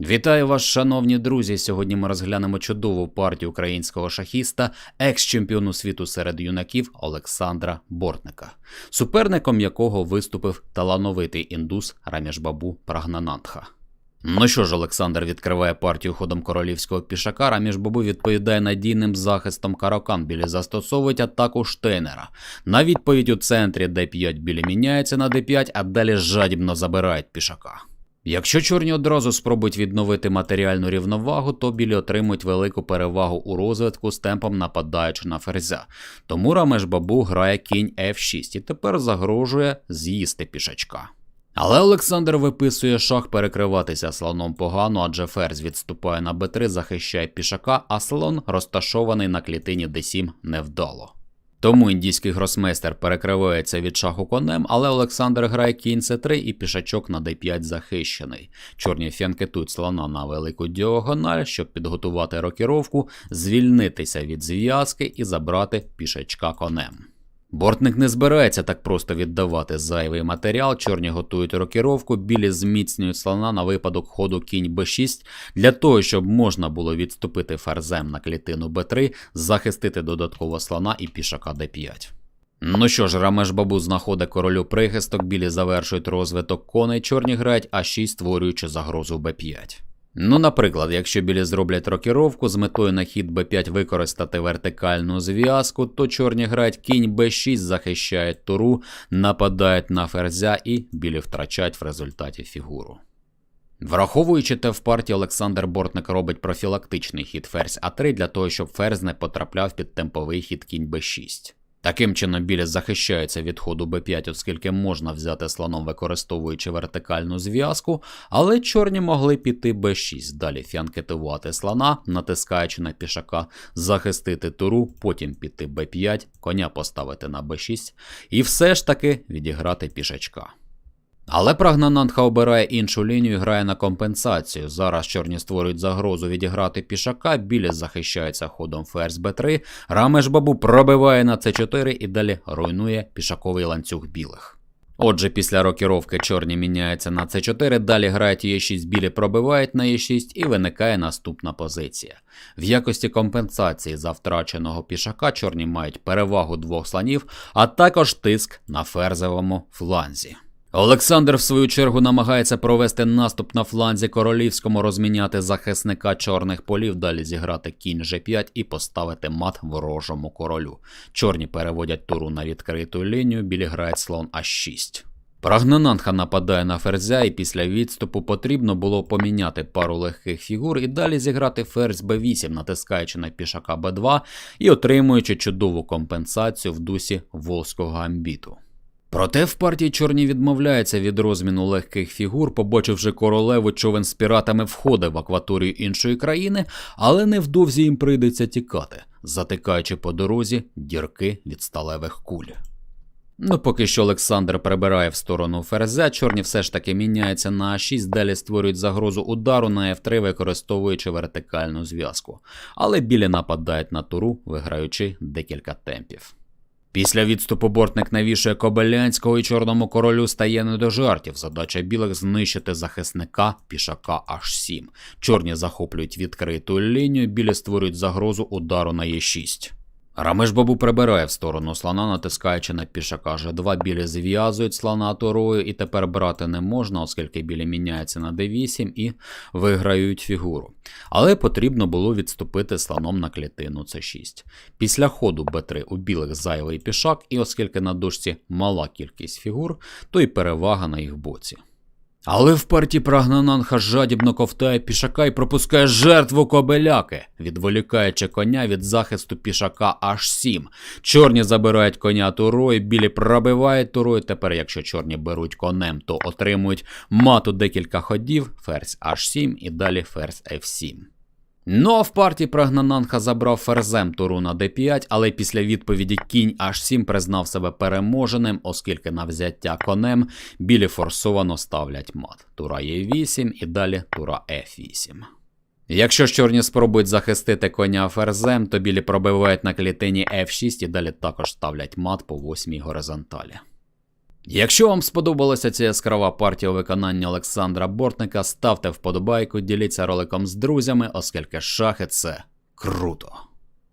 Вітаю вас, шановні друзі. Сьогодні ми розглянемо чудову партію українського шахіста, екс-чемпіону світу серед юнаків Олександра Бортника, суперником якого виступив талановитий індус Рамішбабу Прагнанандха. Ну що ж, Олександр відкриває партію ходом королівського пішака, Рамішбабу відповідає надійним захистом каракан, білі застосовують атаку Штейнера. На відповідь у центрі d5 білі міняється на d5, а далі жадібно забирають пішака. Якщо чорні одразу спробують відновити матеріальну рівновагу, то білі отримують велику перевагу у розвитку з темпом нападаючи на ферзя. Тому Рамеш Бабу грає кінь F6 і тепер загрожує з'їсти пішачка. Але Олександр виписує шах перекриватися слоном погано, адже ферзь відступає на b3, захищає пішака, а слон розташований на клітині d7 невдало. Тому індійський гросмейстер перекривається від шаху конем, але Олександр грає кінь c3 і пішачок на d5 захищений. Чорні фянкетують слона на велику діагональ, щоб підготувати рокіровку, звільнитися від зв'язки і забрати пішачка конем. Бортник не збирається так просто віддавати зайвий матеріал, чорні готують рокіровку, білі зміцнюють слона на випадок ходу кінь b6 для того, щоб можна було відступити ферзем на клітину b3, захистити додатково слона і пішака d5. Ну що ж, Рамеш Бабу знаходить королю прихисток, білі завершують розвиток коней, чорні грають а6, створюючи загрозу b5. Ну, наприклад, якщо білі зроблять рокіровку з метою на хід b5 використати вертикальну зв'язку, то чорні грають кінь b6, захищають туру, нападають на ферзя і білі втрачають в результаті фігуру. Враховуючи те в партії, Олександр Бортник робить профілактичний хід ферзь А3 для того, щоб ферзь не потрапляв під темповий хід кінь b6. Таким чином, біля захищається від ходу b5, оскільки можна взяти слоном, використовуючи вертикальну зв'язку, але чорні могли піти b6, далі фіанкетувати слона, натискаючи на пішака, захистити туру, потім піти b5, коня поставити на b6 і все ж таки відіграти пішачка. Але Прагнанандха обирає іншу лінію і грає на компенсацію. Зараз чорні створюють загрозу відіграти пішака, білі захищаються ходом ферзь b3, Рамеш Бабу пробиває на c4 і далі руйнує пішаковий ланцюг білих. Отже, після рокіровки чорні міняються на c4, далі грають e6, білі пробивають на e6 і виникає наступна позиція. В якості компенсації за втраченого пішака чорні мають перевагу двох слонів, а також тиск на ферзовому фланзі. Олександр, в свою чергу, намагається провести наступ на фланзі королівському, розміняти захисника чорних полів, далі зіграти кінь G5 і поставити мат ворожому королю. Чорні переводять туру на відкриту лінію, білі грають слон А6. Прагнананха нападає на ферзя, і після відступу потрібно було поміняти пару легких фігур і далі зіграти ферзь b8, натискаючи на пішака b2 і отримуючи чудову компенсацію в дусі волзького амбіту. Проте в партії чорні відмовляються від розміну легких фігур, побачивши королеву, човен з піратами входить в акваторію іншої країни, але невдовзі їм прийдеться тікати, затикаючи по дорозі дірки від сталевих куль. Ну, поки що Олександр прибирає в сторону ферзя, чорні все ж таки міняються на А6, далі створюють загрозу удару на F3, використовуючи вертикальну зв'язку. Але білі нападають на туру, виграючи декілька темпів. Після відступу бортник навішує Кобилянського і Чорному королю стає не до жартів. Задача білих знищити захисника пішака аж 7 Чорні захоплюють відкриту лінію, білі створюють загрозу удару на Е6. Рамеш Бабу прибирає в сторону слона, натискаючи на пішака G2, білі зв'язують слона турою, і тепер брати не можна, оскільки білі міняються на d8 і виграють фігуру. Але потрібно було відступити слоном на клітину c6. Після ходу b3 у білих зайвий пішак, і оскільки на дошці мала кількість фігур, то й перевага на їх боці. Але в парті Прагнананха жадібно ковтає пішака і пропускає жертву кобеляки, відволікаючи коня від захисту пішака аж сім. Чорні забирають коня турою, білі пробивають турою. Тепер, якщо чорні беруть конем, то отримують мату декілька ходів, ферзь H7 і далі ферзь F7. Ну а в партії Прагнананха забрав ферзем туру на d5, але після відповіді кінь h7 признав себе переможеним, оскільки на взяття конем білі форсовано ставлять мат. Тура e8 і далі тура f8. Якщо ж чорні спробують захистити коня ферзем, то білі пробивають на клітині f6 і далі також ставлять мат по восьмій горизонталі. Якщо вам сподобалася ця яскрава партія у виконанні Олександра Бортника, ставте вподобайку, діліться роликом з друзями, оскільки шахи це круто.